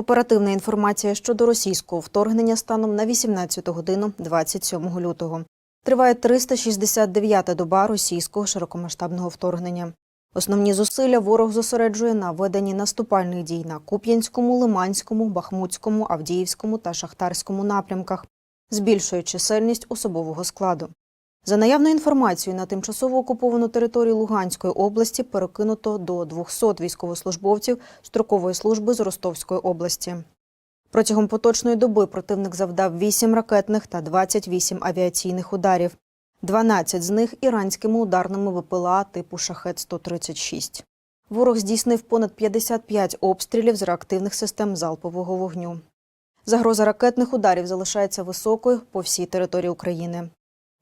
Оперативна інформація щодо російського вторгнення станом на 18 годину 27 лютого. Триває 369-та доба російського широкомасштабного вторгнення. Основні зусилля ворог зосереджує на веденні наступальних дій на Куп'янському, Лиманському, Бахмутському, Авдіївському та Шахтарському напрямках, збільшує чисельність особового складу. За наявною інформацією, на тимчасово окуповану територію Луганської області перекинуто до 200 військовослужбовців строкової служби з Ростовської області. Протягом поточної доби противник завдав 8 ракетних та 28 авіаційних ударів. 12 з них іранськими ударними ВПЛА типу «Шахет-136». Ворог здійснив понад 55 обстрілів з реактивних систем залпового вогню. Загроза ракетних ударів залишається високою по всій території України.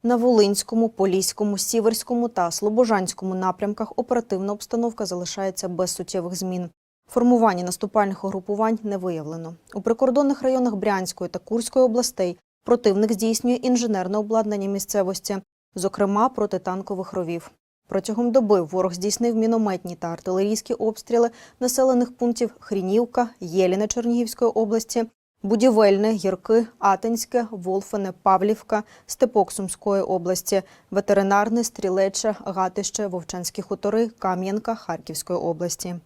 На Волинському, Поліському, Сіверському та Слобожанському напрямках оперативна обстановка залишається без суттєвих змін. Формування наступальних угрупувань не виявлено. У прикордонних районах Брянської та Курської областей противник здійснює інженерне обладнання місцевості, зокрема протитанкових ровів. Протягом доби ворог здійснив мінометні та артилерійські обстріли населених пунктів Хрінівка, Єліне Чернігівської області, Будівельне, Гірки, Атинське, Волфене, Павлівка, Степок Сумської області, ветеринарне, Стрілече, Гатище, Вовчанські хутори, Кам'янка Харківської області.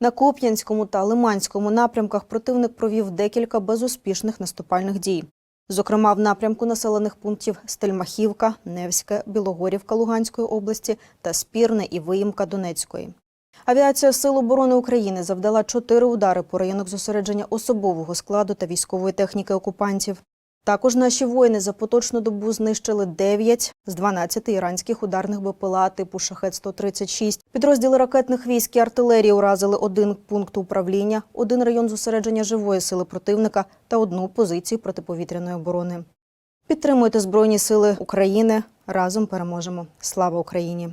На Куп'янському та Лиманському напрямках противник провів декілька безуспішних наступальних дій. Зокрема, в напрямку населених пунктів Стельмахівка, Невське, Білогорівка Луганської області та Спірне і Виїмка Донецької. Авіація Сил оборони України завдала чотири удари по районах зосередження особового складу та військової техніки окупантів. Також наші воїни за поточну добу знищили 9 з 12 іранських ударних БПЛА типу «Шахет-136». Підрозділи ракетних військ і артилерії уразили один пункт управління, один район зосередження живої сили противника та одну позицію протиповітряної оборони. Підтримуйте Збройні сили України. Разом переможемо. Слава Україні!